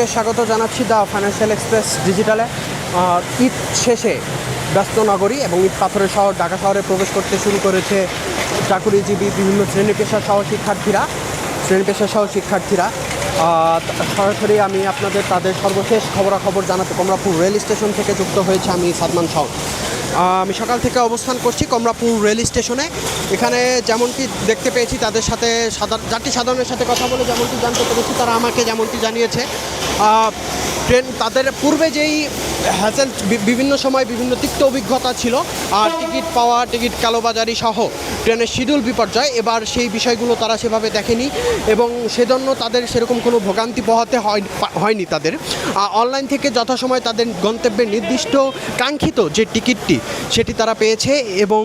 দর্শককে স্বাগত জানাচ্ছি দ্য ফাইন্যান্সিয়াল এক্সপ্রেস ডিজিটালে। ঈদ শেষে ব্যস্ত নগরী এবং ঈদ পাথরের শহর ঢাকা শহরে প্রবেশ করতে শুরু করেছে চাকুরিজীবী বিভিন্ন শ্রেণি পেশা সহ শিক্ষার্থীরা শ্রেণি পেশা সহ শিক্ষার্থীরা সরাসরি আমি আপনাদের তাদের সর্বশেষ খবরাখবর জানাতে কমরাপুর রেল স্টেশন থেকে যুক্ত হয়েছে আমি সাদমান আহ, আমি সকাল থেকে অবস্থান করছি কমলাপুর রেল স্টেশনে। এখানে যেমনটি দেখতে পেয়েছি, তাদের সাথে সাধারণ যাত্রী সাধারণের সাথে কথা বলে যেমনটি জানতে পেরেছি, তারা আমাকে যেমনটি জানিয়েছে। ট্রেন, তাদের পূর্বে যেই হ্যাসেল বিভিন্ন সময় বিভিন্ন তিক্ত অভিজ্ঞতা ছিল, আর টিকিট পাওয়া, টিকিট কালোবাজারি সহ ট্রেনের শিডিউল বিপর্যয়, এবার সেই বিষয়গুলো তারা সেভাবে দেখেনি এবং সেজন্য তাদের সেরকম কোনো ভোগান্তি পোহাতে হয়নি তাদের। অনলাইন থেকে যথাসময় তাদের গন্তব্যের নির্দিষ্ট কাঙ্ক্ষিত যে টিকিটটি সেটি তারা পেয়েছে এবং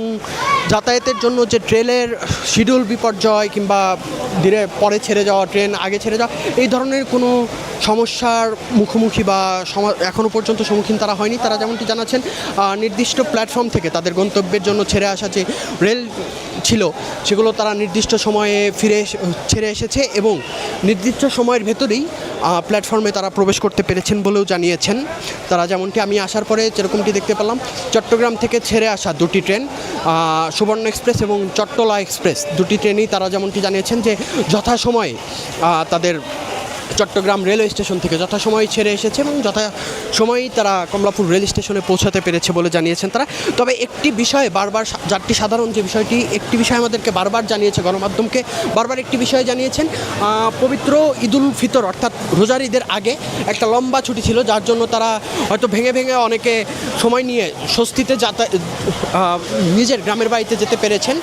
যাতায়াতের জন্য যে ট্রেনের শিডিউল বিপর্যয় কিংবা ধীরে পরে ছেড়ে যাওয়া, ট্রেন আগে ছেড়ে যাওয়া, এই ধরনের কোনো সমস্যার মুখোমুখি বা এখনও পর্যন্ত সম্মুখীন তারা হয়নি। তারা যেমনটি জানাচ্ছেন নির্দিষ্ট প্ল্যাটফর্ম থেকে তাদের গন্তব্যের জন্য ছেড়ে আসা যে রেল ছিল, সেগুলো তারা নির্দিষ্ট সময়ে ফিরে ছেড়ে এসেছে এবং নির্দিষ্ট সময়ের ভেতরেই প্ল্যাটফর্মে তারা প্রবেশ করতে পেরেছেন বলেও জানিয়েছেন। তারা যেমনটি, আমি আসার পরে যেরকমটি দেখতে পেলাম, চট্টগ্রাম থেকে ছেড়ে আসা দুটি ট্রেন সুবর্ণ এক্সপ্রেস এবং চট্টলা এক্সপ্রেস, দুটি ট্রেনই তারা যেমনটি জানিয়েছেন যে যথাসময়ে তাদের চট্টগ্রাম রেলওয়ে স্টেশন থেকে যথাসময়ে ছেড়ে এসেছে এবং যথাসময়েই তারা কমলাপুর রেল স্টেশনে পৌঁছাতে পেরেছে বলে জানিয়েছেন তারা। তবে একটি বিষয়ে বারবার যাত্রী সাধারণ যে বিষয়টি, একটি বিষয় আমাদেরকে বারবার জানিয়েছে গণমাধ্যমকে। বারবার একটি বিষয় জানিয়েছেন পবিত্র ঈদুল ফিতর অর্থাৎ রোজার ঈদের আগে একটা লম্বা ছুটি ছিল, যার জন্য তারা হয়তো ভেঙে ভেঙে অনেকে সময় নিয়ে স্বস্তিতে যাতা নিজের গ্রামের বাড়িতে যেতে পেরেছেন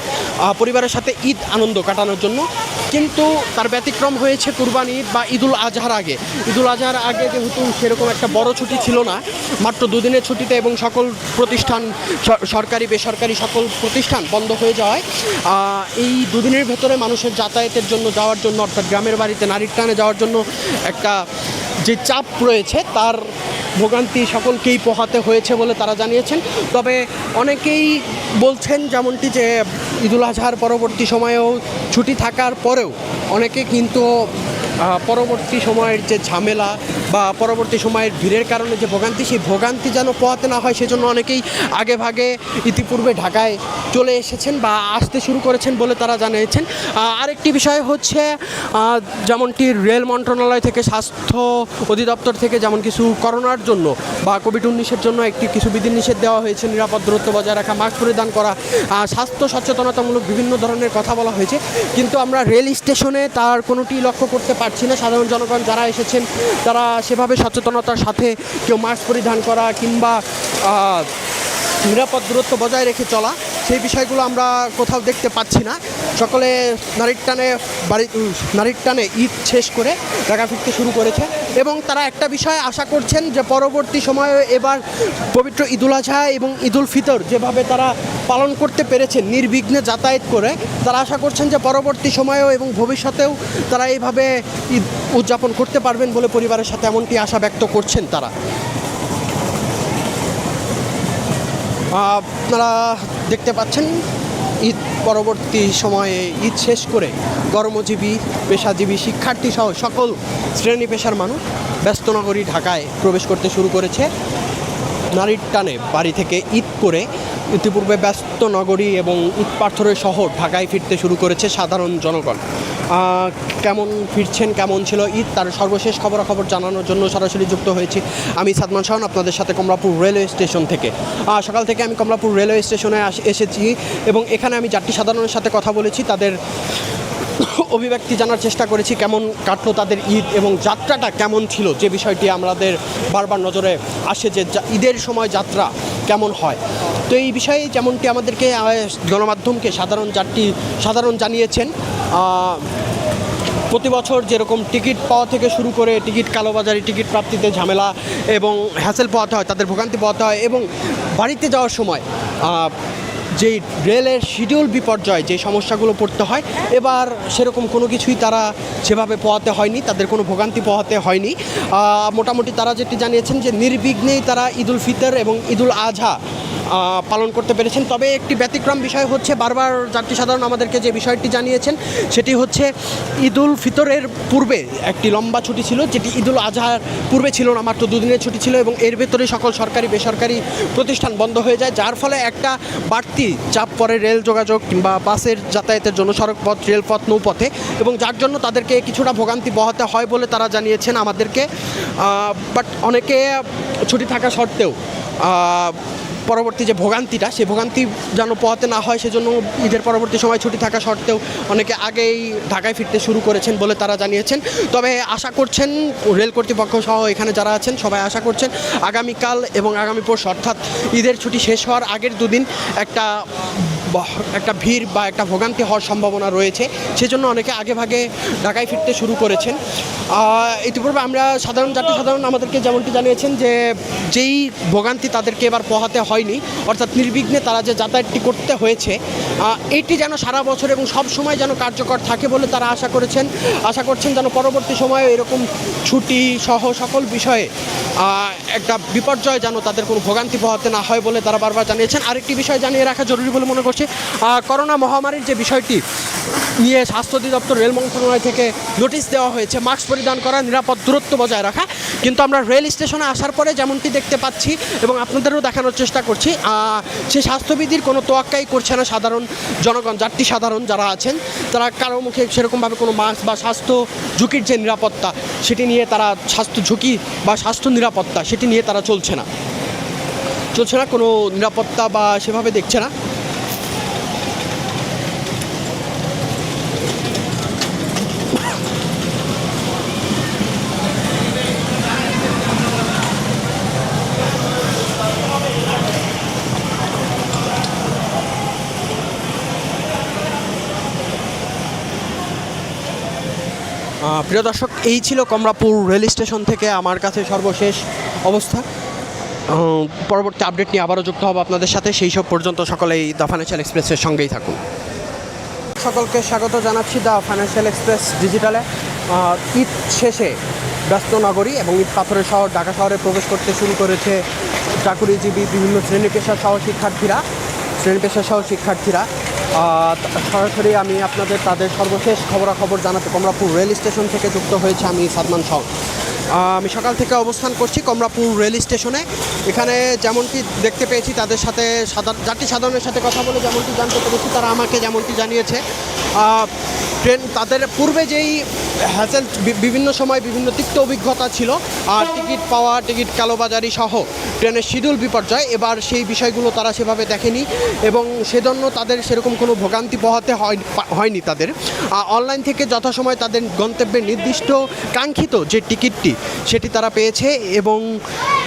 পরিবারের সাথে ঈদ আনন্দ কাটানোর জন্য। কিন্তু তার ব্যতিক্রম হয়েছে কুরবানি ঈদ বা ঈদুল আজহার আগে। ঈদুল আজহার আগে যেহেতু সেরকম একটা বড় ছুটি ছিল না, মাত্র দুদিনের ছুটিতে এবং সকল প্রতিষ্ঠান সরকারি, বেসরকারি সকল প্রতিষ্ঠান বন্ধ হয়ে যাওয়ায় এই দুদিনের ভেতরে মানুষের যাতায়াতের জন্য যাওয়ার জন্য, অর্থাৎ গ্রামের বাড়িতে নারীর টানে যাওয়ার জন্য একটা যে চাপ রয়েছে তার ভোগান্তি সকলকেই পোহাতে হয়েছে বলে তারা জানিয়েছেন। তবে অনেকেই বলছেন যেমনটি যে ঈদুল আজহার পরবর্তী সময়েও ছুটি থাকার পরেও অনেকে কিন্তু পরবর্তী সময়ের যে ঝামেলা বা পরবর্তী সময়ের ভিড়ের কারণে যে ভোগান্তি, সেই ভোগান্তি যেন পোহাতে না হয় সেজন্য অনেকেই আগে ভাগে ইতিপূর্বে ঢাকায় চলে এসেছেন বা আসতে শুরু করেছেন বলে তারা জানিয়েছেন। আরেকটি বিষয় হচ্ছে যেমনটি রেল মন্ত্রণালয় থেকে স্বাস্থ্য অধিদপ্তর থেকে যেমন কিছু করোনার জন্য বা কোভিড উনিশের জন্য একটি কিছু বিধিনিষেধ দেওয়া হয়েছে, নিরাপদ দূরত্ব বজায় রাখা, মাস্ক পরিধান করা স্বাস্থ্য সচেতনতামূলক বিভিন্ন ধরনের কথা বলা হয়েছে। কিন্তু আমরা রেল স্টেশনে তার কোনোটি লক্ষ্য করতে পারছি না। সাধারণ জনগণ যারা এসেছেন, তারা সেভাবে সচেতনতার সাথে কেউ মাস্ক পরিধান করা কিংবা নিরাপদ দূরত্ব বজায় রেখে চলা, সেই বিষয়গুলো আমরা কোথাও দেখতে পাচ্ছি না। সকলে নারীর টানে বাড়ি নারীর টানে ঈদ শেষ করে ঢাকা ফিরতে শুরু করেছে এবং তারা একটা বিষয় আশা করছেন যে পরবর্তী সময়ে এবার পবিত্র ঈদুল আজহা এবং ঈদুল ফিতর যেভাবে তারা পালন করতে পেরেছেন নির্বিঘ্নে যাতায়াত করে, তারা আশা করছেন যে পরবর্তী সময়েও এবং ভবিষ্যতেও তারা এইভাবে ঈদ উদযাপন করতে পারবেন বলে পরিবারের সাথে এমনটি আশা ব্যক্ত করছেন তারা। আপনারা দেখতে পাচ্ছেন, ঈদ পরবর্তী সময়ে ঈদ শেষ করে কর্মজীবী, পেশাজীবী, শিক্ষার্থী সহ সকল শ্রেণি পেশার মানুষ ব্যস্ত নগরী ঢাকায় প্রবেশ করতে শুরু করেছে। নারীর টানে বাড়ি থেকে ঈদ করে ইতিপূর্বে ব্যস্ত নগরী এবং উৎপাথরের পাথরের শহর ঢাকায় ফিরতে শুরু করেছে সাধারণ জনগণ। কেমন ফিরছেন, কেমন ছিল ঈদ, তার সর্বশেষ খবরাখবর জানানোর জন্য সরাসরি যুক্ত হয়েছি আমি সাদমান শাহন আপনাদের সাথে কমলাপুর রেলওয়ে স্টেশন থেকে। সকাল থেকে আমি কমলাপুর রেলওয়ে স্টেশনে এসেছি এবং এখানে আমি চারটি সাধারণের সাথে কথা বলেছি, তাদের অভিব্যক্তি জানার চেষ্টা করেছি, কেমন কাটলো তাদের ঈদ এবং যাত্রাটা কেমন ছিল, যে বিষয়টি আমাদের বারবার নজরে আসে যে ঈদের সময় যাত্রা কেমন হয়। তো এই বিষয়ে যেমনটি আমাদেরকে গণমাধ্যমকে সাধারণ যাত্রী সাধারণ জানিয়েছেন প্রতি বছর যেরকম টিকিট পাওয়া থেকে শুরু করে টিকিট কালোবাজারি, টিকিট প্রাপ্তিতে ঝামেলা এবং হ্যাসেল পোহাতে হয়, তাদের ভোগান্তি পোহাতে হয় এবং বাড়িতে যাওয়ার সময় যেই রেলের শিডিউল বিপর্যয় যে সমস্যাগুলো পড়তে হয়, এবার সেরকম কোনো কিছুই তারা সেভাবে পোহাতে হয়নি, তাদের কোনো ভোগান্তি পোহাতে হয়নি। মোটামুটি তারা যেটি জানিয়েছেন যে নির্বিঘ্নেই তারা ঈদুল ফিতর এবং ঈদুল আজহা পালন করতে পেরেছেন। তবে একটি ব্যতিক্রম বিষয় হচ্ছে, বারবার যাত্রী সাধারণ আমাদেরকে যে বিষয়টি জানিয়েছেন, সেটি হচ্ছে ঈদুল ফিতরের পূর্বে একটি লম্বা ছুটি ছিল, যেটি ঈদুল আজহার পূর্বে ছিল না, মাত্র দুদিনের ছুটি ছিল এবং এর ভেতরে সকল সরকারি বেসরকারি প্রতিষ্ঠান বন্ধ হয়ে যায়, যার ফলে একটা বাড়তি চাপ পড়ে রেল যোগাযোগ কিংবা বাসের যাতায়াতের জন্য সড়কপথ, রেলপথ, নৌপথে এবং যার জন্য তাদেরকে কিছুটা ভোগান্তি বহাতে হয় বলে তারা জানিয়েছেন আমাদেরকে। বাট অনেকে ছুটি থাকা সত্ত্বেও পরবর্তী যে ভোগান্তিটা, সেই ভোগান্তি যেন পোহাতে না হয়, সেজন্য ঈদের পরবর্তী সময় ছুটি থাকা সত্ত্বেও অনেকে আগেই ঢাকায় ফিরতে শুরু করেছেন বলে তারা জানিয়েছেন। তবে আশা করছেন, রেল কর্তৃপক্ষ সহ এখানে যারা আছেন, সবাই আশা করছেন আগামীকাল এবং আগামী পরশু, অর্থাৎ ঈদের ছুটি শেষ হওয়ার আগের দুদিন একটা একটা ভিড় বা একটা ভোগান্তি হওয়ার সম্ভাবনা রয়েছে। সেজন্য অনেকে আগে ভাগে ঢাকায় ফিরতে শুরু করেছেন। ইতিপূর্বে আমরা সাধারণ যাত্রী সাধারণ আমাদেরকে যেমনটি জানিয়েছেন যে, যেই ভোগান্তি তাদেরকে এবার পোহাতে হয়নি, অর্থাৎ নির্বিঘ্নে তারা যে যাতায়াতটি করতে হয়েছে এটি যেন সারা বছর এবং সব সময় যেন কার্যকর থাকে বলে তারা আশা করেছেন। আশা করছেন যেন পরবর্তী সময়ে এরকম ছুটি সহ সকল বিষয়ে একটা বিপর্যয় যেন তাদের কোনো ভোগান্তি পোহাতে না হয় বলে তারা বারবার জানিয়েছেন। আরেকটি বিষয় জানিয়ে রাখা জরুরি বলে মনে করছি আহ, করোনা মহামারীর যে বিষয়টি নিয়ে স্বাস্থ্য অধিদপ্তর রেল মন্ত্রণালয় থেকে নোটিশ দেওয়া হয়েছে মাস্ক পরিধান করা নিরাপদ দূরত্ব বজায় রাখা। কিন্তু আমরা রেল স্টেশনে আসার পরে যেমনটি দেখতে পাচ্ছি এবং আপনাদেরও দেখানোর চেষ্টা করছি সেই স্বাস্থ্যবিধির কোনো তোয়াক্কাই করছে না সাধারণ জনগণ যাত্রী সাধারণ যারা আছেন তারা কারও মুখে সেরকমভাবে কোনো মাস্ক বা স্বাস্থ্য ঝুঁকির যে নিরাপত্তা সেটি নিয়ে তারা স্বাস্থ্য ঝুঁকি বা স্বাস্থ্য নিরাপত্তা সেটি নিয়ে তারা চলছে না। চলছে না কোনো নিরাপত্তা বা সেভাবে দেখছে না। প্রিয় দর্শক, এই ছিল কমলাপুর রেল স্টেশন থেকে আমার কাছে সর্বশেষ অবস্থা। পরবর্তী আপডেট নিয়ে আবারও যুক্ত হব আপনাদের সাথে। সেই সব পর্যন্ত সকলেই দ্য ফাইন্যান্সিয়াল এক্সপ্রেসের সঙ্গেই থাকুন। সকলকে স্বাগত জানাচ্ছি দ্য ফাইন্যান্সিয়াল এক্সপ্রেস ডিজিটালে। ঈদ শেষে ব্যস্ত নগরী এবং ঈদ পাথরের শহর ঢাকা শহরে প্রবেশ করতে শুরু করেছে চাকুরিজীবী বিভিন্ন শ্রেণি পেশা সহ শিক্ষার্থীরা শ্রেণি পেশা সহ শিক্ষার্থীরা সরাসরি আমি আপনাদের তাদের সর্বশেষ খবরাখবর জানাতে কমরাপুর রেল স্টেশন থেকে যুক্ত হয়েছে আমি সাদমান আহ, আমি সকাল থেকে অবস্থান করছি কমলাপুর রেল স্টেশনে। এখানে যেমনটি দেখতে পেয়েছি, তাদের সাথে সাধারণ যাত্রী সাধারণের সাথে কথা বলে যেমনটি জানতে পেরেছি, তারা আমাকে যেমনটি জানিয়েছে। ট্রেন, তাদের পূর্বে যেই হ্যাসেল বিভিন্ন সময় বিভিন্ন তিক্ত অভিজ্ঞতা ছিল, আর টিকিট পাওয়া, টিকিট কালোবাজারি সহ ট্রেনের শিডিউল বিপর্যয়, এবার সেই বিষয়গুলো তারা সেভাবে দেখেনি এবং সেজন্য তাদের সেরকম কোনো ভোগান্তি পোহাতে হয় হয়নি তাদের। অনলাইন থেকে যথাসময় তাদের গন্তব্যের নির্দিষ্ট কাঙ্ক্ষিত যে টিকিটটি সেটি তারা পেয়েছে এবং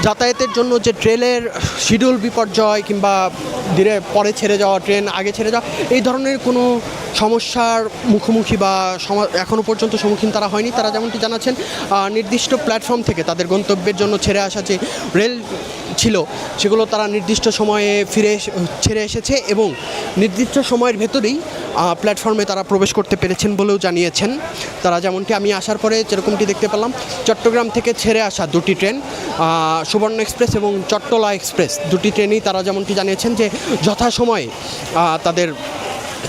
যাতায়াতের জন্য যে ট্রেনের শিডিউল বিপর্যয় কিংবা ধীরে পরে ছেড়ে যাওয়া, ট্রেন আগে ছেড়ে যাওয়া, এই ধরনের কোনো সমস্যার মুখোমুখি বা এখনও পর্যন্ত সম্মুখীন তারা হয়নি। তারা যেমনটি জানাচ্ছেন নির্দিষ্ট প্ল্যাটফর্ম থেকে তাদের গন্তব্যের জন্য ছেড়ে আসা যে রেল ছিল, সেগুলো তারা নির্দিষ্ট সময়ে ফিরে ছেড়ে এসেছে এবং নির্দিষ্ট সময়ের ভেতরেই প্ল্যাটফর্মে তারা প্রবেশ করতে পেরেছেন বলেও জানিয়েছেন। তারা যেমনটি, আমি আসার পরে যেরকমটি দেখতে পেলাম, চট্টগ্রাম থেকে ছেড়ে আসা দুটি ট্রেন সুবর্ণ এক্সপ্রেস এবং চট্টলা এক্সপ্রেস, দুটি ট্রেনই তারা যেমনটি জানিয়েছেন যে যথাসময়ে তাদের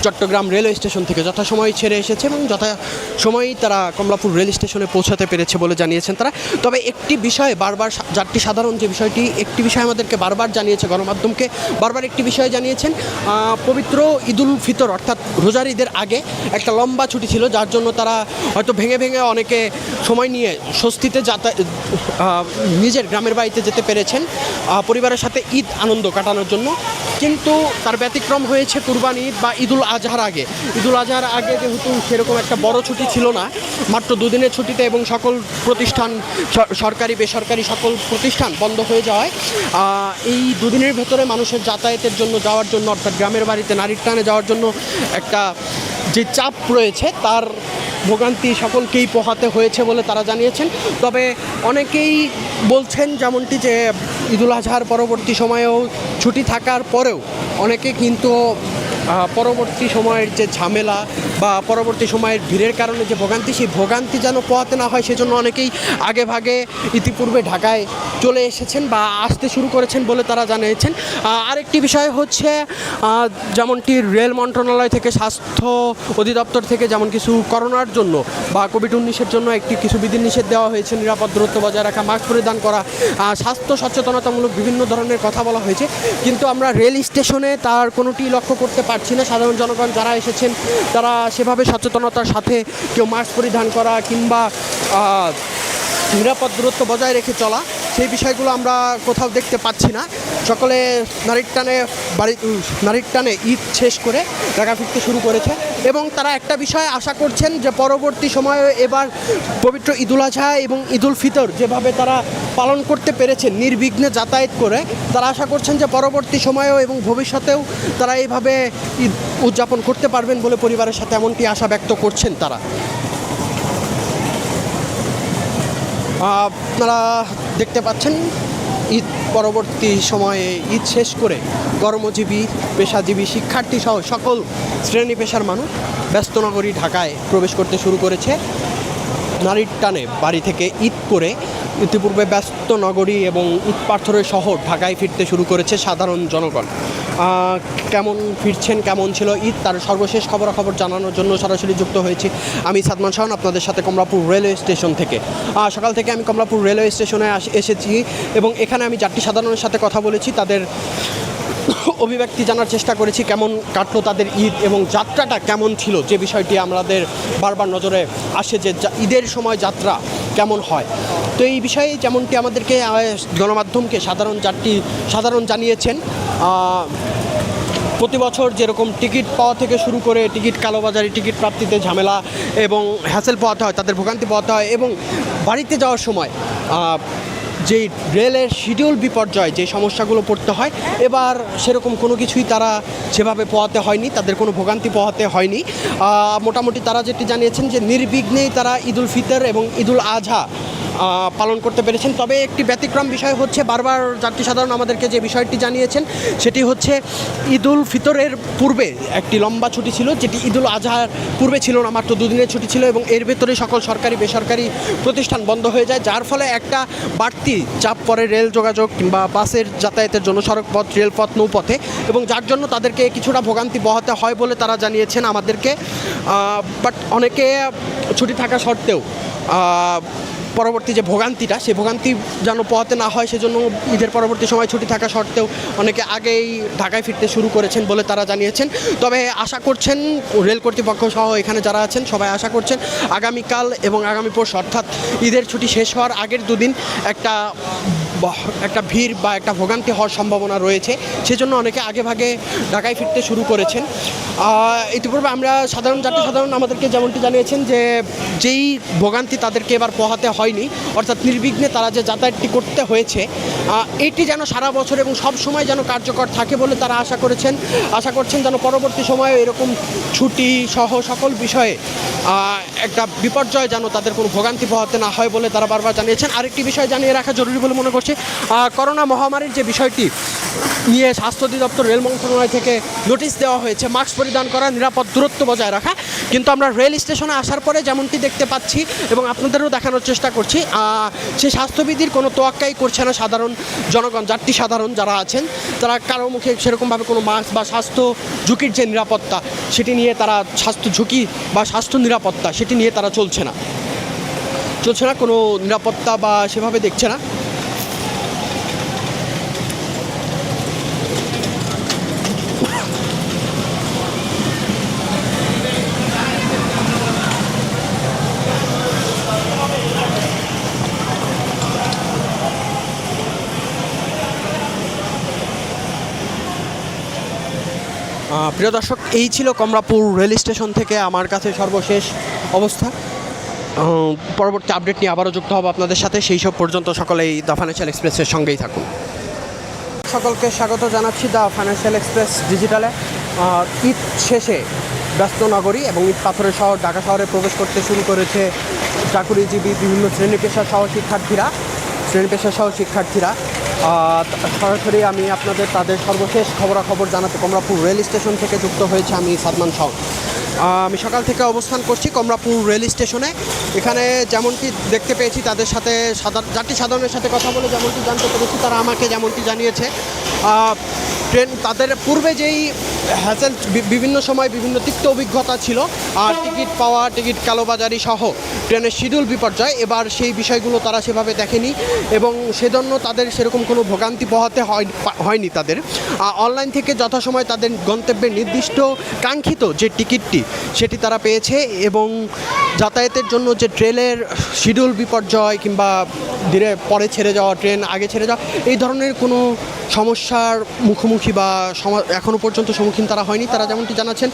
চট্টগ্রাম রেলওয়ে স্টেশন থেকে যথাসময়ে ছেড়ে এসেছে এবং যথাসময়েই তারা কমলাপুর রেল স্টেশনে পৌঁছাতে পেরেছে বলে জানিয়েছেন তারা। তবে একটি বিষয়ে বারবার যাত্রী সাধারণ যে বিষয়টি, একটি বিষয় আমাদেরকে বারবার জানিয়েছে গণমাধ্যমকে, বারবার একটি বিষয় জানিয়েছেন পবিত্র ঈদুল ফিতর অর্থাৎ রোজার ঈদের আগে একটা লম্বা ছুটি ছিল, যার জন্য তারা হয়তো ভেঙে ভেঙে অনেকে সময় নিয়ে স্বস্তিতে যাতা নিজের গ্রামের বাড়িতে যেতে পেরেছেন পরিবারের সাথে ঈদ আনন্দ কাটানোর জন্য। কিন্তু তার ব্যতিক্রম হয়েছে কুরবানি বা ঈদুল আজহার আগে। ঈদুল আজহার আগে যেহেতু সেরকম একটা বড় ছুটি ছিল না, মাত্র দুদিনের ছুটিতে এবং সকল প্রতিষ্ঠান সরকারি, বেসরকারি সকল প্রতিষ্ঠান বন্ধ হয়ে যাওয়ায় এই দুদিনের ভেতরে মানুষের যাতায়াতের জন্য যাওয়ার জন্য, অর্থাৎ গ্রামের বাড়িতে নারীর টানে যাওয়ার জন্য একটা যে চাপ রয়েছে, তার ভোগান্তি সকলকেই পোহাতে হয়েছে বলে তারা জানিয়েছেন। তবে অনেকেই বলছেন যেমনটি যে ঈদুল আজহার পরবর্তী সময়েও ছুটি থাকার পরেও অনেকে কিন্তু পরবর্তী সময়ের যে ঝামেলা বা পরবর্তী সময়ের ভিড়ের কারণে যে ভোগান্তি, সেই ভোগান্তি যেন পোহাতে না হয়, সেজন্য অনেকেই আগে ভাগে ইতিপূর্বে ঢাকায় চলে এসেছেন বা আসতে শুরু করেছেন বলে তারা জানিয়েছেন। আরেকটি বিষয় হচ্ছে যেমনটি রেল মন্ত্রণালয় থেকে স্বাস্থ্য অধিদপ্তর থেকে যেমন কিছু করোনার জন্য বা কোভিড উনিশের জন্য একটি কিছু বিধিনিষেধ দেওয়া হয়েছে, নিরাপদ দূরত্ব বজায় রাখা, মাস্ক পরিধান করা স্বাস্থ্য সচেতনতামূলক বিভিন্ন ধরনের কথা বলা হয়েছে। কিন্তু আমরা রেল স্টেশনে তার কোনোটি লক্ষ্য করতে পারছি না সাধারণ জনগণ যারা এসেছেন, তারা সেভাবে সচেতনতার সাথে কেউ মাস্ক পরিধান করা কিংবা নিরাপদ দূরত্ব বজায় রেখে চলা, সেই বিষয়গুলো আমরা কোথাও দেখতে পাচ্ছি না। সকলে নারীর টানে বাড়ি, নারীর টানে ঈদ শেষ করে ঢাকা ফিরতে শুরু করেছে এবং তারা একটা বিষয় আশা করছেন যে পরবর্তী সময়ে এবার পবিত্র ঈদুল আজহা এবং ঈদুল ফিতর যেভাবে তারা পালন করতে পেরেছেন নির্বিঘ্নে যাতায়াত করে, তারা আশা করছেন যে পরবর্তী সময়েও এবং ভবিষ্যতেও তারা এইভাবে ঈদ উদযাপন করতে পারবেন বলে পরিবারের সাথে এমনটি আশা ব্যক্ত করছেন তারা। আপনারা দেখতে পাচ্ছেন, ঈদ পরবর্তী সময়ে ঈদ শেষ করে কর্মজীবী, পেশাজীবী, শিক্ষার্থী সহ সকল শ্রেণি পেশার মানুষ ব্যস্ত নগরী ঢাকায় প্রবেশ করতে শুরু করেছে। নারীর টানে বাড়ি থেকে ঈদ করে ইতিপূর্বে ব্যস্ত নগরী এবং ঈদ পাথরের শহর ঢাকায় ফিরতে শুরু করেছে সাধারণ জনগণ। কেমন ফিরছেন, কেমন ছিল ঈদ, তার সর্বশেষ খবরাখবর জানানোর জন্য সরাসরি যুক্ত হয়েছি আমি সাদমান শাহন, আপনাদের সাথে কমলাপুর রেলওয়ে স্টেশন থেকে। সকাল থেকে আমি কমলাপুর রেলওয়ে স্টেশনে এসেছি এবং এখানে আমি চারটি সাধারণের সাথে কথা বলেছি, তাদের অভিব্যক্তি জানার চেষ্টা করেছি, কেমন কাটলো তাদের ঈদ এবং যাত্রাটা কেমন ছিল, যে বিষয়টি আমাদের বারবার নজরে আসে যে ঈদের সময় যাত্রা কেমন হয়। তো এই বিষয়ে যেমনটি আমাদেরকে গণমাধ্যমকে সাধারণ যাত্রী সাধারণ জানিয়েছেন প্রতি বছর যেরকম টিকিট পাওয়া থেকে শুরু করে টিকিট কালোবাজারি, টিকিট প্রাপ্তিতে ঝামেলা এবং হ্যাসেল পাওয়াতে হয়, তাদের ভোগান্তি পাওয়াতে হয় এবং বাড়িতে যাওয়ার সময় যেই রেলের শিডিউল বিপর্যয় যে সমস্যাগুলো পড়তে হয়, এবার সেরকম কোনো কিছুই তারা সেভাবে পোহাতে হয়নি, তাদের কোনো ভোগান্তি পোহাতে হয়নি। মোটামুটি তারা যেটি জানিয়েছেন যে নির্বিঘ্নেই তারা ঈদুল ফিতর এবং ঈদুল আজহা পালন করতে পেরেছেন। তবে একটি ব্যতিক্রম বিষয় হচ্ছে, বারবার যাত্রী সাধারণ আমাদেরকে যে বিষয়টি জানিয়েছেন, সেটি হচ্ছে ঈদুল ফিতরের পূর্বে একটি লম্বা ছুটি ছিল, যেটি ঈদুল আজহার পূর্বে ছিল না, মাত্র দুদিনের ছুটি ছিল এবং এর ভেতরে সকল সরকারি, বেসরকারি প্রতিষ্ঠান বন্ধ হয়ে যায়, যার ফলে একটা বাড়তি চাপ পড়ে রেল যোগাযোগ কিংবা বাসের যাতায়াতের জন্য সড়কপথ, রেলপথ, নৌপথে এবং যার জন্য তাদেরকে কিছুটা ভোগান্তি বহাতে হয় বলে তারা জানিয়েছেন আমাদেরকে। বাট অনেকে ছুটি থাকা সত্ত্বেও পরবর্তী যে ভোগান্তিটা, সেই ভোগান্তি যেন পোহাতে না হয়, সেজন্য ঈদের পরবর্তী সময় ছুটি থাকা সত্ত্বেও অনেকে আগেই ঢাকায় ফিরতে শুরু করেছেন বলে তারা জানিয়েছেন। তবে আশা করছেন রেল কর্তৃপক্ষ সহ এখানে যারা আছেন, সবাই আশা করছেন আগামীকাল এবং আগামী পরশু, অর্থাৎ ঈদের ছুটি শেষ হওয়ার আগের দুদিন একটা একটা ভিড় বা একটা ভোগান্তি হওয়ার সম্ভাবনা রয়েছে। সেজন্য অনেকে আগে ভাগে ঢাকায় ফিরতে শুরু করেছেন। ইতিপূর্বে আমরা সাধারণ যাত্রী সাধারণ আমাদেরকে যেমনটি জানিয়েছেন যে, যেই ভোগান্তি তাদেরকে এবার পোহাতে হয়নি, অর্থাৎ নির্বিঘ্নে তারা যে যাতায়াতটি করতে হয়েছে এটি যেন সারা বছর এবং সব সময় যেন কার্যকর থাকে বলে তারা আশা করেছেন। আশা করছেন যেন পরবর্তী সময়ে এরকম ছুটি সহ সকল বিষয়ে একটা বিপর্যয় যেন তাদের কোনো ভোগান্তি পোহাতে না হয় বলে তারা বারবার জানিয়েছেন। আরেকটি বিষয় জানিয়ে রাখা জরুরি বলে মনে করছি আহ, করোনা মহামারীর যে বিষয়টি নিয়ে স্বাস্থ্য অধিদপ্তর রেল মন্ত্রণালয় থেকে নোটিশ দেওয়া হয়েছে মাস্ক পরিধান করা নিরাপদ দূরত্ব বজায় রাখা। কিন্তু আমরা রেল স্টেশনে আসার পরে যেমনটি দেখতে পাচ্ছি এবং আপনাদেরও দেখানোর চেষ্টা করছি সেই স্বাস্থ্যবিধির কোনো তোয়াক্কাই করছে না সাধারণ জনগণ যাত্রী সাধারণ যারা আছেন তারা কারও মুখে সেরকমভাবে কোনো মাস্ক বা স্বাস্থ্য ঝুঁকির যে নিরাপত্তা সেটি নিয়ে তারা স্বাস্থ্য ঝুঁকি বা স্বাস্থ্য নিরাপত্তা সেটি নিয়ে তারা চলছে না। চলছে না কোনো নিরাপত্তা বা সেভাবে দেখছে না। প্রিয় দর্শক, এই ছিল কমলাপুর রেল স্টেশন থেকে আমার কাছে সর্বশেষ অবস্থা। পরবর্তী আপডেট নিয়ে আবারও যুক্ত হব আপনাদের সাথে। সেই সব পর্যন্ত সকলেই দ্য ফাইন্যান্সিয়াল এক্সপ্রেসের সঙ্গেই থাকুন। সকলকে স্বাগত জানাচ্ছি দ্য ফাইন্যান্সিয়াল এক্সপ্রেস ডিজিটালে ঈদ শেষে ব্যস্ত নগরী এবং ঈদ পাথরের শহর ঢাকা শহরে প্রবেশ করতে শুরু করেছে চাকুরিজীবী বিভিন্ন শ্রেণি পেশা সহ শিক্ষার্থীরা শ্রেণি পেশা সহ শিক্ষার্থীরা সরাসরি আমি আপনাদের তাদের সর্বশেষ খবরাখবর জানাতে কমলাপুর রেল স্টেশন থেকে যুক্ত হয়েছে আমি সাদমান সং। আমি সকাল থেকে অবস্থান করছি কমলাপুর রেল স্টেশনে। এখানে যেমনটি দেখতে পেয়েছি, তাদের সাথে সাধারণ যাত্রী সাধারণের সাথে কথা বলে যেমনটি জানতে পেরেছি, তারা আমাকে যেমনটি জানিয়েছে। ট্রেন তাদের পূর্বে যেই হ্যাসেল বিভিন্ন সময় বিভিন্ন তিক্ত অভিজ্ঞতা ছিল, আর টিকিট পাওয়া, টিকিট কালোবাজারি সহ ট্রেনের শিডিউল বিপর্যয়, এবার সেই বিষয়গুলো তারা সেভাবে দেখেনি এবং সেজন্য তাদের সেরকম কোনো ভোগান্তি পোহাতে হয় হয়নি তাদের। অনলাইন থেকে যথাসময় তাদের গন্তব্যের নির্দিষ্ট কাঙ্ক্ষিত যে টিকিটটি, সেটি তারা পেয়েছে এবং যাতায়াতের জন্য যে ট্রেনের শিডিউল বিপর্যয় কিংবা ধীরে পরে ছেড়ে যাওয়া, ট্রেন আগে ছেড়ে যাওয়া, এই ধরনের কোনো সমস্যার মুখোমুখি বা সমা এখনও পর্যন্ত সম্মুখীন তারা হয়নি। তারা যেমনটি জানাচ্ছেন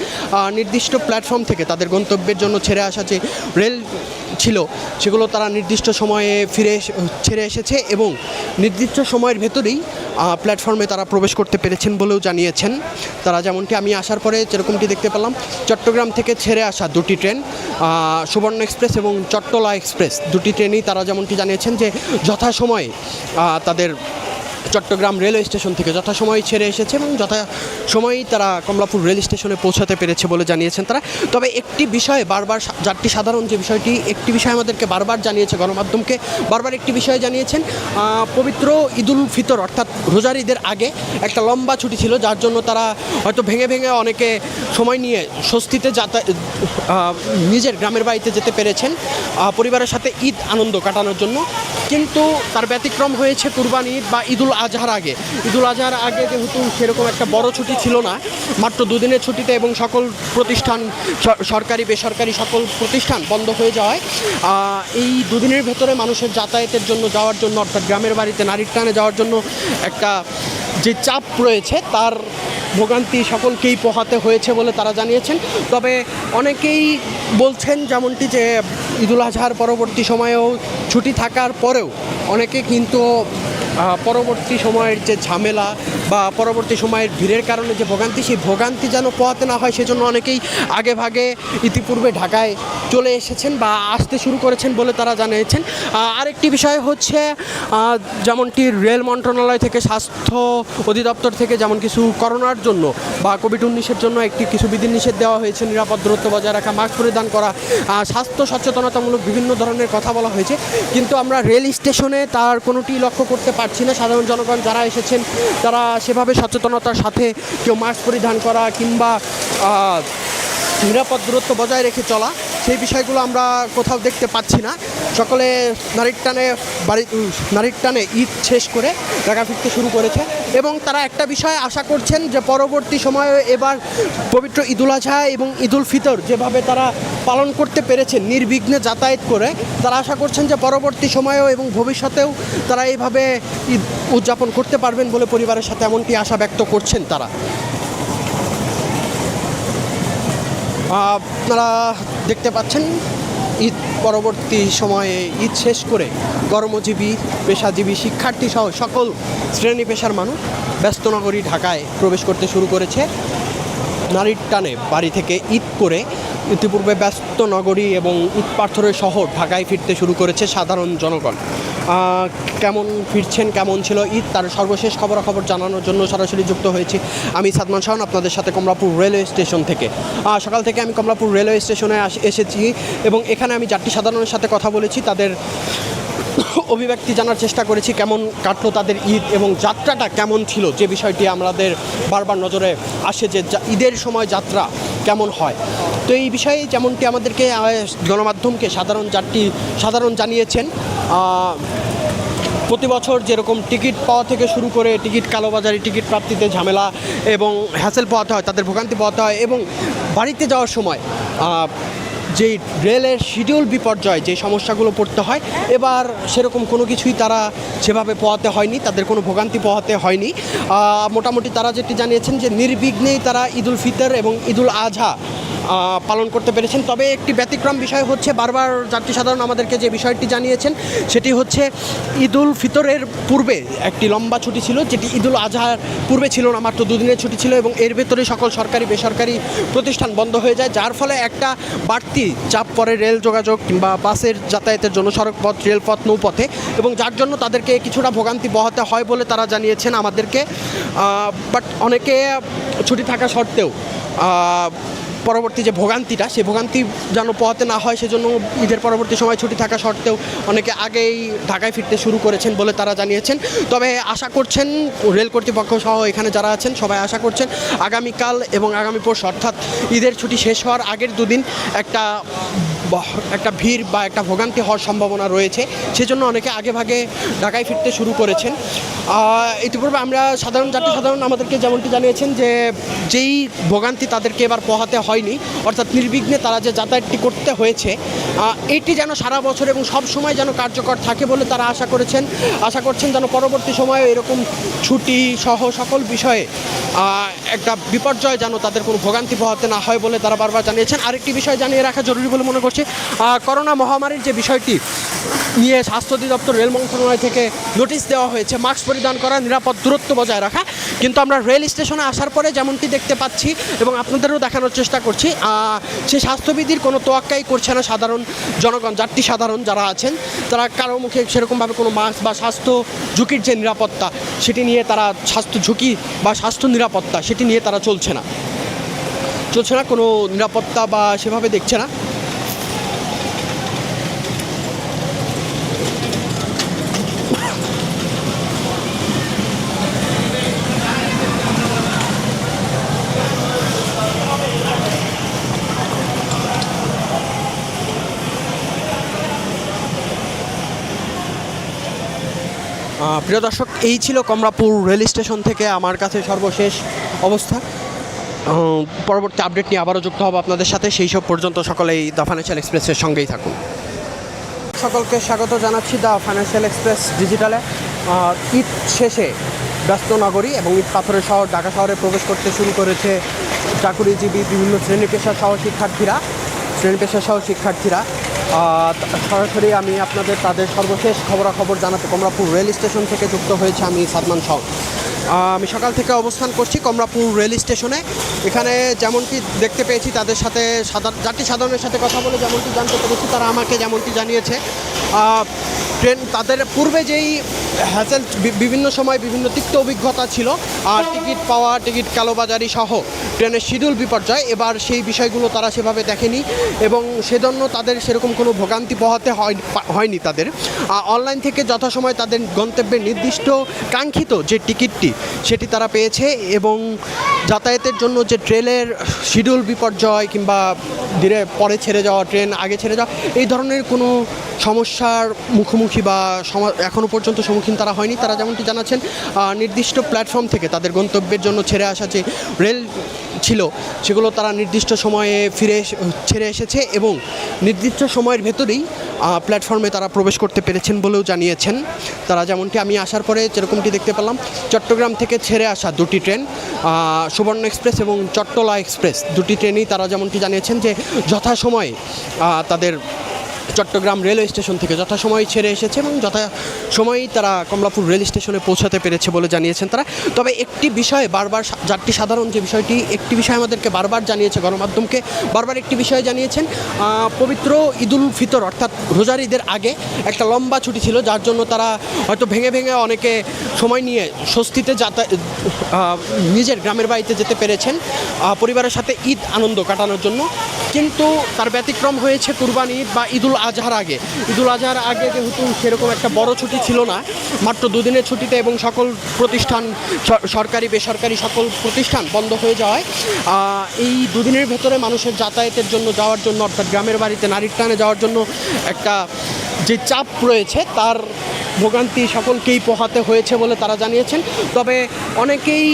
নির্দিষ্ট প্ল্যাটফর্ম থেকে তাদের গন্তব্যের জন্য ছেড়ে আসা যে রেল ছিল, সেগুলো তারা নির্দিষ্ট সময়ে ফিরে ছেড়ে এসেছে এবং নির্দিষ্ট সময়ের ভেতরেই প্ল্যাটফর্মে তারা প্রবেশ করতে পেরেছেন বলেও জানিয়েছেন। তারা যেমনটি আমি আসার পরে যেরকমটি দেখতে পেলাম, চট্টগ্রাম থেকে ছেড়ে আসা দুটি ট্রেন সুবর্ণ এক্সপ্রেস এবং চট্টলা এক্সপ্রেস দুটি ট্রেনই তারা যেমনটি জানিয়েছেন যে যথাসময়ে তাদের চট্টগ্রাম রেলওয়ে স্টেশন থেকে যথাসময়ে ছেড়ে এসেছে এবং যথাসময়েই তারা কমলাপুর রেল স্টেশনে পৌঁছাতে পেরেছে বলে জানিয়েছেন তারা। তবে একটি বিষয়ে বারবার যাত্রী সাধারণ যে বিষয়টি, একটি বিষয় আমাদেরকে বারবার জানিয়েছে গণমাধ্যমকে, বারবার একটি বিষয় জানিয়েছেন পবিত্র ঈদুল ফিতর অর্থাৎ রোজার ঈদের আগে একটা লম্বা ছুটি ছিল, যার জন্য তারা হয়তো ভেঙে ভেঙে অনেকে সময় নিয়ে স্বস্তিতে যাতায়াত নিজের গ্রামের বাড়িতে যেতে পেরেছেন পরিবারের সাথে ঈদ আনন্দ কাটানোর জন্য। কিন্তু তার ব্যতিক্রম হয়েছে কুরবানি বা ঈদুল আজহার আগে। ঈদুল আজহার আগে যেহেতু সেরকম একটা বড় ছুটি ছিল না, মাত্র দুদিনের ছুটিতে এবং সকল প্রতিষ্ঠান সরকারি, বেসরকারি সকল প্রতিষ্ঠান বন্ধ হয়ে যাওয়ায় এই দুদিনের ভেতরে মানুষের যাতায়াতের জন্য যাওয়ার জন্য, অর্থাৎ গ্রামের বাড়িতে নারীর টানে যাওয়ার জন্য একটা যে চাপ রয়েছে, তার ভোগান্তি সকলকেই পোহাতে হয়েছে বলে তারা জানিয়েছেন। তবে অনেকেই বলছেন যেমনটি যে ঈদুল আজহার পরবর্তী সময়েও ছুটি থাকার পরেও অনেকে কিন্তু পরবর্তী সময়ের যে ঝামেলা বা পরবর্তী সময়ের ভিড়ের কারণে যে ভোগান্তি, সেই ভোগান্তি যেন পোহাতে না হয়, সেজন্য অনেকেই আগে ভাগে ইতিপূর্বে ঢাকায় চলে এসেছেন বা আসতে শুরু করেছেন বলে তারা জানিয়েছেন। আরেকটি বিষয় হচ্ছে যেমনটি রেল মন্ত্রণালয় থেকে, স্বাস্থ্য অধিদপ্তর থেকে যেমন কিছু করোনার জন্য বা কোভিড উনিশের জন্য একটি কিছু বিধিনিষেধ দেওয়া হয়েছে, নিরাপদ দূরত্ব বজায় রাখা, মাস্ক পরিধান করা স্বাস্থ্য সচেতনতামূলক বিভিন্ন ধরনের কথা বলা হয়েছে। কিন্তু আমরা রেল স্টেশনে তার কোনোটি লক্ষ্য করতে পারছি না। সাধারণ জনগণ যারা এসেছেন, তারা সেভাবে সচেতনতার সাথে কেউ মাস্ক পরিধান করা কিংবা নিরাপদ দূরত্ব বজায় রেখে চলা, সেই বিষয়গুলো আমরা কোথাও দেখতে পাচ্ছি না। সকলে নারীর টানে বাড়ি নারীর টানে ঈদ শেষ করে ঢাকা ফিরতে শুরু করেছে এবং তারা একটা বিষয় আশা করছেন যে পরবর্তী সময়ে এবার পবিত্র ঈদুল আজহা এবং ঈদুল ফিতর যেভাবে তারা পালন করতে পেরেছেন নির্বিঘ্নে যাতায়াত করে, তারা আশা করছেন যে পরবর্তী সময়েও এবং ভবিষ্যতেও তারা এইভাবে ঈদ উদযাপন করতে পারবেন বলে পরিবারের সাথে এমনটি আশা ব্যক্ত করছেন তারা। আপনারা দেখতে পাচ্ছেন, ঈদ পরবর্তী সময়ে ঈদ শেষ করে কর্মজীবী, পেশাজীবী, শিক্ষার্থী সহ সকল শ্রেণি পেশার মানুষ ব্যস্ত নগরী ঢাকায় প্রবেশ করতে শুরু করেছে। নারীর টানে বাড়ি থেকে ঈদ করে ইতিপূর্বে ব্যস্ত নগরী এবং ঈদ পাথরের শহর ঢাকায় ফিরতে শুরু করেছে সাধারণ জনগণ। কেমন ফিরছেন, কেমন ছিল? ঈদ, তার সর্বশেষ খবরাখবর জানানোর জন্য সরাসরি যুক্ত হয়েছি আমি সাদমান শাহন, আপনাদের সাথে কমলাপুর রেলওয়ে স্টেশন থেকে। সকাল থেকে আমি কমলাপুর রেলওয়ে স্টেশনে এসেছি এবং এখানে আমি যাত্রী সাধারণের সাথে কথা বলেছি, তাদের অভিব্যক্তি জানার চেষ্টা করেছি কেমন কাটলো তাদের ঈদ এবং যাত্রাটা কেমন ছিল, যে বিষয়টি আমাদের বারবার নজরে আসে যে ঈদের সময় যাত্রা কেমন হয়। তো এই বিষয়ে যেমনটি আমাদেরকে গণমাধ্যমকে সাধারণ যাত্রী সাধারণ জানিয়েছেন প্রতি বছর যেরকম টিকিট পাওয়া থেকে শুরু করে টিকিট কালোবাজারি, টিকিট প্রাপ্তিতে ঝামেলা এবং হ্যাসেল পাওয়াতে হয়, তাদের ভোগান্তি পাওয়াতে হয় এবং বাড়িতে যাওয়ার সময় যেই রেলের শিডিউল বিপর্যয়, যে সমস্যাগুলো পড়তে হয়, এবার সেরকম কোনো কিছুই তারা সেভাবে পোহাতে হয়নি, তাদের কোনো ভোগান্তি পোহাতে হয়নি। মোটামুটি তারা যেটি জানিয়েছেন যে নির্বিঘ্নেই তারা ঈদুল ফিতর এবং ঈদুল আজহা পালন করতে পেরেছেন। তবে একটি ব্যতিক্রম বিষয় হচ্ছে, বারবার যাত্রী সাধারণ আমাদেরকে যে বিষয়টি জানিয়েছেন, সেটি হচ্ছে ঈদুল ফিতরের পূর্বে একটি লম্বা ছুটি ছিল, যেটি ঈদুল আজহার পূর্বে ছিল না, মাত্র দুদিনের ছুটি ছিল এবং এর ভেতরে সকল সরকারি, বেসরকারি প্রতিষ্ঠান বন্ধ হয়ে যায়, যার ফলে একটা বাড়তি চাপ পড়ে রেল যোগাযোগ কিংবা বাসের যাতায়াতের জন্য, সড়কপথ, রেলপথ, নৌপথে এবং যার জন্য তাদেরকে কিছুটা ভোগান্তি বহাতে হয় বলে তারা জানিয়েছেন আমাদেরকে। বাট অনেকে ছুটি থাকা সত্ত্বেও পরবর্তী যে ভোগান্তিটা, সেই ভোগান্তি যেন পোহাতে না হয়, সেজন্য ঈদের পরবর্তী সময় ছুটি থাকা সত্ত্বেও অনেকে আগেই ঢাকায় ফিরতে শুরু করেছেন বলে তারা জানিয়েছেন। তবে আশা করছেন রেল কর্তৃপক্ষ সহ এখানে যারা আছেন, সবাই আশা করছেন আগামীকাল এবং আগামী পরশু, অর্থাৎ ঈদের ছুটি শেষ হওয়ার আগের দুদিন একটা একটা ভিড় বা একটা ভোগান্তি হওয়ার সম্ভাবনা রয়েছে। সেজন্য অনেকে আগে ভাগে ঢাকায় ফিরতে শুরু করেছেন। ইতিপূর্বে আমরা সাধারণ যাত্রী সাধারণ আমাদেরকে যেমনটি জানিয়েছেন যে, যেই ভোগান্তি তাদেরকে এবার পোহাতে হয়নি, অর্থাৎ নির্বিঘ্নে তারা যে যাতায়াতটি করতে হয়েছে এটি যেন সারা বছর এবং সব সময় যেন কার্যকর থাকে বলে তারা আশা করেছেন। আশা করছেন যেন পরবর্তী সময়ে এরকম ছুটি সহ সকল বিষয়ে একটা বিপর্যয় যেন তাদের কোনো ভোগান্তি পোহাতে না হয় বলে তারা বারবার জানিয়েছেন। আরেকটি বিষয় জানিয়ে রাখা জরুরি বলে মনে করছি করোনা মহামারীর যে বিষয়টি নিয়ে স্বাস্থ্য অধিদপ্তর রেল মন্ত্রণালয় থেকে নোটিশ দেওয়া হয়েছে, মাস্ক পরিধান করা, নিরাপদ দূরত্ব বজায় রাখা। কিন্তু আমরা রেল স্টেশনে আসার পরে যেমনটি দেখতে পাচ্ছি এবং আপনাদেরও দেখানোর চেষ্টা করছি সেই স্বাস্থ্যবিধির কোনো তোয়াক্কাই করছে না সাধারণ জনগণ, যাত্রী সাধারণ যারা আছেন, তারা কারও মুখে সেরকমভাবে কোনো মাস্ক বা স্বাস্থ্য ঝুঁকির যে নিরাপত্তা, সেটি নিয়ে তারা স্বাস্থ্য ঝুঁকি বা স্বাস্থ্য নিরাপত্তা, সেটি নিয়ে তারা চলছে না। চলছে না, কোনো নিরাপত্তা বা সেভাবে দেখছে না। প্রিয় দর্শক, এই ছিল কমলাপুর রেল স্টেশন থেকে আমার কাছে সর্বশেষ অবস্থা। পরবর্তী আপডেট নিয়ে আবারও যুক্ত হব আপনাদের সাথে। সেই সব পর্যন্ত সকলেই দ্য ফাইন্যান্সিয়াল এক্সপ্রেসের সঙ্গেই থাকুন। সকলকে স্বাগত জানাচ্ছি দ্য ফাইন্যান্সিয়াল এক্সপ্রেস ডিজিটালে ঈদ শেষে ব্যস্ত নগরী এবং ঈদ পাথরের শহর ঢাকা শহরে প্রবেশ করতে শুরু করেছে চাকুরিজীবী বিভিন্ন শ্রেণি পেশা সহ শিক্ষার্থীরা শ্রেণি পেশা সহ শিক্ষার্থীরা সরাসরি আমি আপনাদের তাদের সর্বশেষ খবরাখবর জানাতে কমলাপুর রেল স্টেশন থেকে যুক্ত হয়েছে আমি সাদমান সহ আমি সকাল থেকে অবস্থান করছি কমলাপুর রেল স্টেশনে। এখানে যেমনটি দেখতে পেয়েছি তাদের সাথে সাধারণ যাত্রী সাধারণের সাথে কথা বলে যেমনটি জানতে পেরেছি, তারা আমাকে যেমনটি জানিয়েছে। ট্রেন তাদের পূর্বে যেই হ্যাসেল বিভিন্ন সময় বিভিন্ন তিক্ত অভিজ্ঞতা ছিল, আর টিকিট পাওয়া, টিকিট কালোবাজারি সহ ট্রেনের শিডিউল বিপর্যয়। এবার সেই বিষয়গুলো তারা সেভাবে দেখেনি এবং সেজন্য তাদের সেরকম কোনো ভোগান্তি পোহাতে হয়নি তাদের। অনলাইন থেকে যথাসময় তাদের গন্তব্যের নির্দিষ্ট কাঙ্ক্ষিত যে টিকিটটি, সেটি তারা পেয়েছে এবং যাতায়াতের জন্য যে ট্রেনের শিডিউল বিপর্যয় কিংবা ধীরে পরে ছেড়ে যাওয়া, ট্রেন আগে ছেড়ে যাওয়া, এই ধরনের কোনো সমস্যার মুখোমুখি বা এখনও পর্যন্ত সম্মুখীন তারা হয়নি। তারা যেমনটি জানাচ্ছেন নির্দিষ্ট প্ল্যাটফর্ম থেকে তাদের গন্তব্যের জন্য ছেড়ে আসা যে রেল ছিল, সেগুলো তারা নির্দিষ্ট সময়ে ফিরে ছেড়ে এসেছে এবং নির্দিষ্ট সময়ের ভেতরেই প্ল্যাটফর্মে তারা প্রবেশ করতে পেরেছেন বলেও জানিয়েছেন। তারা যেমনটি আমি আসার পরে যেরকমটি দেখতে পেলাম, চট্টগ্রাম থেকে ছেড়ে আসা দুটি ট্রেন সুবর্ণ এক্সপ্রেস এবং চট্টলা এক্সপ্রেস, দুটি ট্রেনই তারা যেমনটি জানিয়েছেন যে যথাসময়ে তাদের চট্টগ্রাম রেলওয়ে স্টেশন থেকে যথাসময়ে ছেড়ে এসেছে এবং যথাসময়েই তারা কমলাপুর রেল স্টেশনে পৌঁছাতে পেরেছে বলে জানিয়েছেন তারা। তবে একটি বিষয়ে বারবার যাত্রী সাধারণ যে বিষয়টি, একটি বিষয় আমাদেরকে বারবার জানিয়েছে গণমাধ্যমকে, বারবার একটি বিষয় জানিয়েছেন পবিত্র ঈদুল ফিতর অর্থাৎ রোজার ঈদের আগে একটা লম্বা ছুটি ছিল, যার জন্য তারা হয়তো ভেঙে ভেঙে অনেকে সময় নিয়ে স্বস্তিতে যাতা নিজের গ্রামের বাড়িতে যেতে পেরেছেন পরিবারের সাথে ঈদ আনন্দ কাটানোর জন্য। কিন্তু তার ব্যতিক্রম হয়েছে কুরবানি ঈদ বা ঈদুল আজহার আগে। ঈদুল আজহার আগে যেহেতু সেরকম একটা বড় ছুটি ছিল না, মাত্র দুদিনের ছুটিতে এবং সকল প্রতিষ্ঠান সরকারি, বেসরকারি সকল প্রতিষ্ঠান বন্ধ হয়ে যাওয়ায় এই দুদিনের ভেতরে মানুষের যাতায়াতের জন্য যাওয়ার জন্য, অর্থাৎ গ্রামের বাড়িতে নারীর টানে যাওয়ার জন্য একটা যে চাপ রয়েছে, তার ভোগান্তি সকলকেই পোহাতে হয়েছে বলে তারা জানিয়েছেন। তবে অনেকেই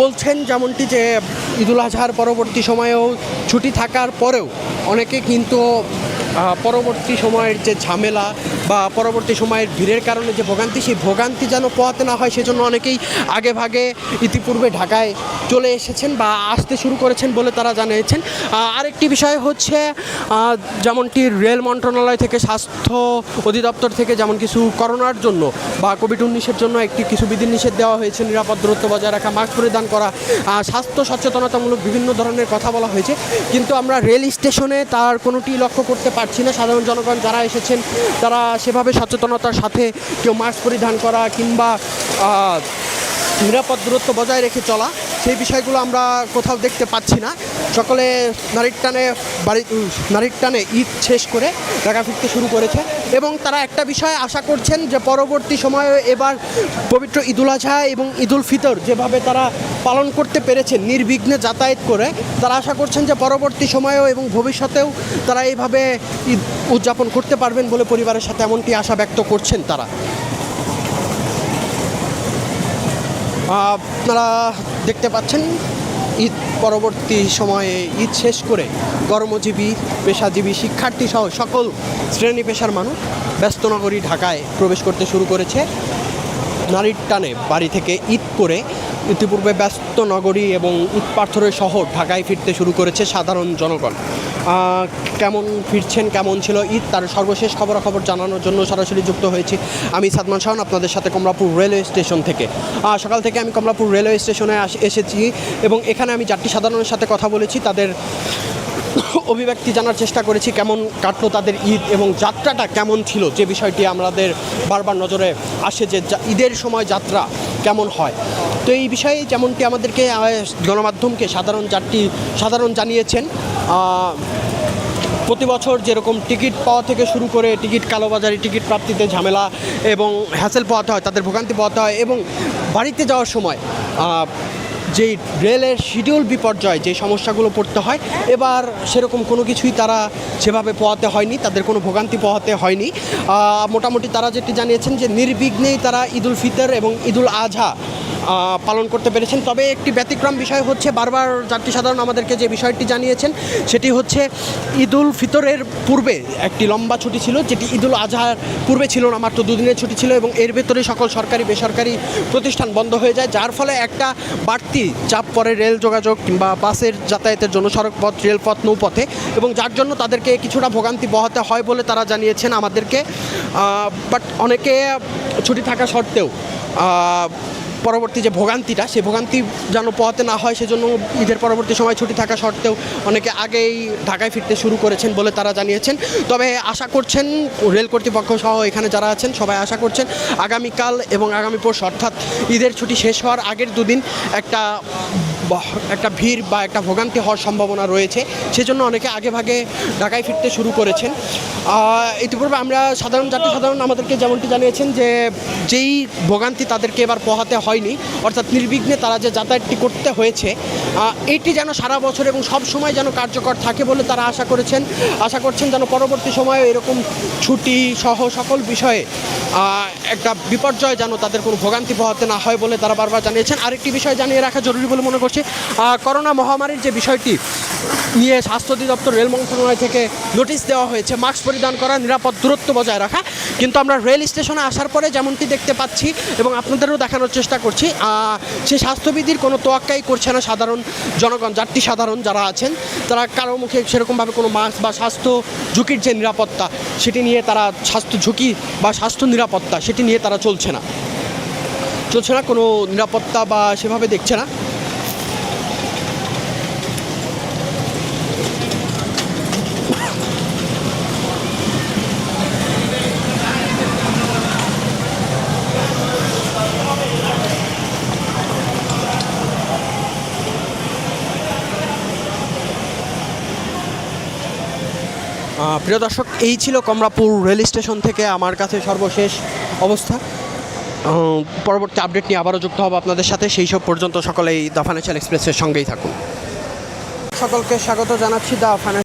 বলছেন যেমনটি যে ঈদুল আজহার পরবর্তী সময়েও ছুটি থাকার পরেও অনেকে কিন্তু পরবর্তী সময়ের যে ঝামেলা বা পরবর্তী সময়ের ভিড়ের কারণে যে ভোগান্তি, সেই ভোগান্তি যেন পোহাতে না হয়, সেজন্য অনেকেই আগে ভাগে ইতিপূর্বে ঢাকায় চলে এসেছেন বা আসতে শুরু করেছেন বলে তারা জানিয়েছেন। আরেকটি বিষয় হচ্ছে যেমনটি রেল মন্ত্রণালয় থেকে স্বাস্থ্য অধিদপ্তর থেকে যেমন কিছু করোনার জন্য বা কোভিড উনিশের জন্য একটি কিছু বিধিনিষেধ দেওয়া হয়েছে, নিরাপদ দূরত্ব বজায় রাখা, মাস্ক পরিধান করা স্বাস্থ্য সচেতনতামূলক বিভিন্ন ধরনের কথা বলা হয়েছে। কিন্তু আমরা রেল স্টেশনে তার কোনোটি লক্ষ্য করতে পারছি না। সাধারণ জনগণ যারা এসেছেন, তারা সেভাবে সচেতনতার সাথে কেউ মাস্ক পরিধান করা কিংবা নিরাপদ দূরত্ব বজায় রেখে চলা, সেই বিষয়গুলো আমরা কোথাও দেখতে পাচ্ছি না। সকলে নারীর টানে বাড়ি নারীর টানে ঈদ শেষ করে ঢাকা ফিরতে শুরু করেছে এবং তারা একটা বিষয় আশা করছেন যে পরবর্তী সময়ে এবার পবিত্র ঈদুল আজহা এবং ঈদুল ফিতর যেভাবে তারা পালন করতে পেরেছেন নির্বিঘ্নে যাতায়াত করে, তারা আশা করছেন যে পরবর্তী সময়েও এবং ভবিষ্যতেও তারা এইভাবে ঈদ উদযাপন করতে পারবেন বলে পরিবারের সাথে এমনটি আশা ব্যক্ত করছেন তারা। আপনারা দেখতে পাচ্ছেন, ঈদ পরবর্তী সময়ে ঈদ শেষ করে কর্মজীবী, পেশাজীবী, শিক্ষার্থী সহ সকল শ্রেণি পেশার মানুষ ব্যস্ত নগরী ঢাকায় প্রবেশ করতে শুরু করেছে। নারীর টানে বাড়ি থেকে ঈদ করে ইতিপূর্বে ব্যস্ত নগরী এবং উৎপার্থরের শহর ঢাকায় ফিরতে শুরু করেছে সাধারণ জনগণ। কেমন ফিরছেন, কেমন ছিল ঈদ, তার সর্বশেষ খবরাখবর জানানোর জন্য সরাসরি যুক্ত হয়েছি আমি সাদমান শাহন আপনাদের সাথে কমলাপুর রেলওয়ে স্টেশন থেকে। সকাল থেকে আমি কমলাপুর রেলওয়ে স্টেশনে এসেছি এবং এখানে আমি চারটি সাধারণের সাথে কথা বলেছি, তাদের অভিব্যক্তি জানার চেষ্টা করেছি, কেমন কাটলো তাদের ঈদ এবং যাত্রাটা কেমন ছিল, যে বিষয়টি আমাদের বারবার নজরে আসে যে ঈদের সময় যাত্রা কেমন হয়। তো এই বিষয়ে যেমনটি আমাদেরকে গণমাধ্যমকে সাধারণ যাত্রী সাধারণ জানিয়েছেন প্রতি বছর যেরকম টিকিট পাওয়া থেকে শুরু করে টিকিট কালোবাজারি, টিকিট প্রাপ্তিতে ঝামেলা এবং হ্যাসেল পোহাতে হয়, তাদের ভোগান্তি পোহাতে হয় এবং বাড়িতে যাওয়ার সময় যেই রেলের শিডিউল বিপর্যয়, যে সমস্যাগুলো পড়তে হয়, এবার সেরকম কোনো কিছুই তারা সেভাবে পোহাতে হয়নি, তাদের কোনো ভোগান্তি পোহাতে হয়নি। মোটামুটি তারা যেটি জানিয়েছেন যে নির্বিঘ্নেই তারা ঈদুল ফিতর এবং ঈদুল আজহা পালন করতে পেরেছেন। তবে একটি ব্যতিক্রম বিষয় হচ্ছে, বারবার যাত্রী সাধারণ আমাদেরকে যে বিষয়টি জানিয়েছেন, সেটি হচ্ছে ঈদুল ফিতরের পূর্বে একটি লম্বা ছুটি ছিল, যেটি ঈদুল আজহার পূর্বে ছিল না, মাত্র দুদিনের ছুটি ছিল এবং এর ভেতরে সকল সরকারি, বেসরকারি প্রতিষ্ঠান বন্ধ হয়ে যায়, যার ফলে একটা বাড়তি চাপ পড়ে রেল যোগাযোগ কিংবা বাসের যাতায়াতের জন্য সড়কপথ, রেলপথ, নৌপথে এবং যার জন্য তাদেরকে কিছুটা ভোগান্তি বহাতে হয় বলে তারা জানিয়েছেন আমাদেরকে। বাট অনেকে ছুটি থাকা সত্ত্বেও পরবর্তী যে ভোগান্তিটা, সেই ভোগান্তি যেন পোহাতে না হয়, সেজন্য ঈদের পরবর্তী সময় ছুটি থাকা সত্ত্বেও অনেকে আগেই ঢাকায় ফিরতে শুরু করেছেন বলে তারা জানিয়েছেন। তবে আশা করছেন, রেল কর্তৃপক্ষ সহ এখানে যারা আছেন, সবাই আশা করছেন আগামীকাল এবং আগামী পরশু অর্থাৎ ঈদের ছুটি শেষ হওয়ার আগের দুদিন একটা একটা ভিড় বা একটা ভোগান্তি হওয়ার সম্ভাবনা রয়েছে। সেজন্য অনেকে আগে ভাগে ঢাকায় ফিরতে শুরু করেছেন। ইতিপূর্বে আমরা সাধারণ যাত্রী, সাধারণ আমাদেরকে যেমনটি জানিয়েছেন যে, যেই ভোগান্তি তাদেরকে এবার পোহাতে হয়নি, অর্থাৎ নির্বিঘ্নে তারা যে যাতায়াতটি করতে হয়েছে এটি যেন সারা বছর এবং সব সময় যেন কার্যকর থাকে বলে তারা আশা করেছেন। আশা করছেন যেন পরবর্তী সময়ে এরকম ছুটি সহ সকল বিষয়ে একটা বিপর্যয় যেন তাদের কোনো ভোগান্তি পোহাতে না হয় বলে তারা বারবার জানিয়েছেন। আরেকটি বিষয় জানিয়ে রাখা জরুরি বলে মনে করছি আহ, করোনা মহামারীর যে বিষয়টি নিয়ে স্বাস্থ্য অধিদপ্তর রেল মন্ত্রণালয় থেকে নোটিশ দেওয়া হয়েছে মাস্ক পরিধান করা নিরাপদ দূরত্ব বজায় রাখা। কিন্তু আমরা রেল স্টেশনে আসার পরে যেমনটি দেখতে পাচ্ছি এবং আপনাদেরও দেখানোর চেষ্টা করছি সেই স্বাস্থ্যবিধির কোনো তোয়াক্কাই করছে না সাধারণ জনগণ যাত্রী সাধারণ যারা আছেন তারা কারও মুখে সেরকমভাবে কোনো মাস্ক বা স্বাস্থ্য ঝুঁকির যে নিরাপত্তা সেটি নিয়ে তারা স্বাস্থ্য ঝুঁকি বা স্বাস্থ্য নিরাপত্তা সেটি নিয়ে তারা চলছে না। চলছে না কোনো নিরাপত্তা বা সেভাবে দেখছে না। প্রিয় দর্শক, এই ছিল কমলাপুর রেল স্টেশন থেকে আমার কাছে সর্বশেষ অবস্থা। পরবর্তী আপডেট নিয়ে আবারও যুক্ত হব আপনাদের সাথে। সেই সব পর্যন্ত সকলেই দা ফাইন্যান্সিয়াল এক্সপ্রেসের সঙ্গেই থাকুন। সকলকে স্বাগত জানাচ্ছি দ্য ফাইন্যান্সিয়াল